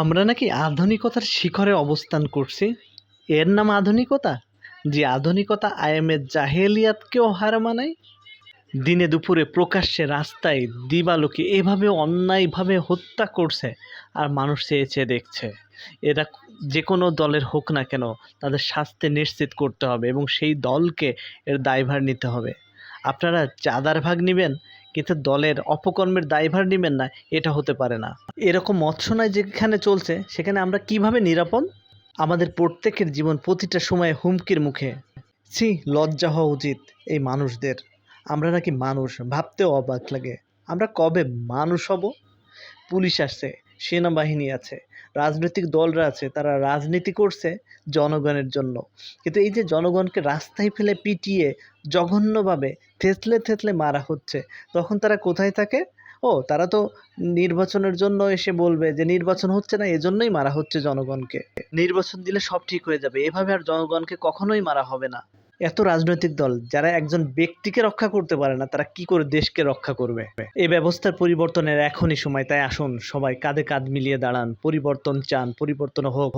আমরা নাকি আধুনিকতার শিখরে অবস্থান করছি। এর নাম আধুনিকতা, যে আধুনিকতা আয়ামের জাহেলিয়াতকেও হার মানায়। দিনে দুপুরে প্রকাশ্যে রাস্তায় দিবালোকে এভাবে অন্যায়ভাবে হত্যা করছে আর মানুষ চেয়ে চেয়ে দেখছে। এরা যে কোনো দলের হোক না কেন তাদের শাস্তি নিশ্চিত করতে হবে এবং সেই দলকে এর দায়ভার নিতে হবে। আপনারা চাঁদার ভাগ নেবেন কিন্তু দলের অপকর্মের দায়ভার নেবেন না, এটা হতে পারে না। এরকম মৎস্যনায় যেখানে চলছে, সেখানে আমরা কীভাবে নিরাপদ? আমাদের প্রত্যেকের জীবন প্রতিটা সময়ে হুমকির মুখে। ছি, লজ্জা হওয়া উচিত এই মানুষদের। আমরা নাকি মানুষ, ভাবতেও অবাক লাগে। আমরা কবে মানুষ হব? পুলিশ আসছে। সেনাবাহিনী আছে, রাজনৈতিক দলরা আছে, তারা রাজনীতি করছে জনগণের জন্য। কিন্তু এই যে জনগণকে রাস্তায় ফেলে পিটিয়ে জঘন্যভাবে থেতলে থেতলে মারা হচ্ছে, তখন তারা কোথায় থাকে? ও, তারা তো নির্বাচনের জন্য এসে বলবে যে নির্বাচন হচ্ছে না, এজন্যই মারা হচ্ছে জনগণকে। নির্বাচন দিলে সব ঠিক হয়ে যাবে, এভাবে আর জনগণকে কখনোই মারা হবে না। এত রাজনৈতিক দল যারা একজন ব্যক্তিকে রক্ষা করতে পারে না, তারা কি করে দেশকে রক্ষা করবে? এই ব্যবস্থার পরিবর্তনের এখনই সময়, তাই আসুন সবাই কাঁধে কাঁধ মিলিয়ে দাঁড়ান। পরিবর্তন চান, পরিবর্তন হোক।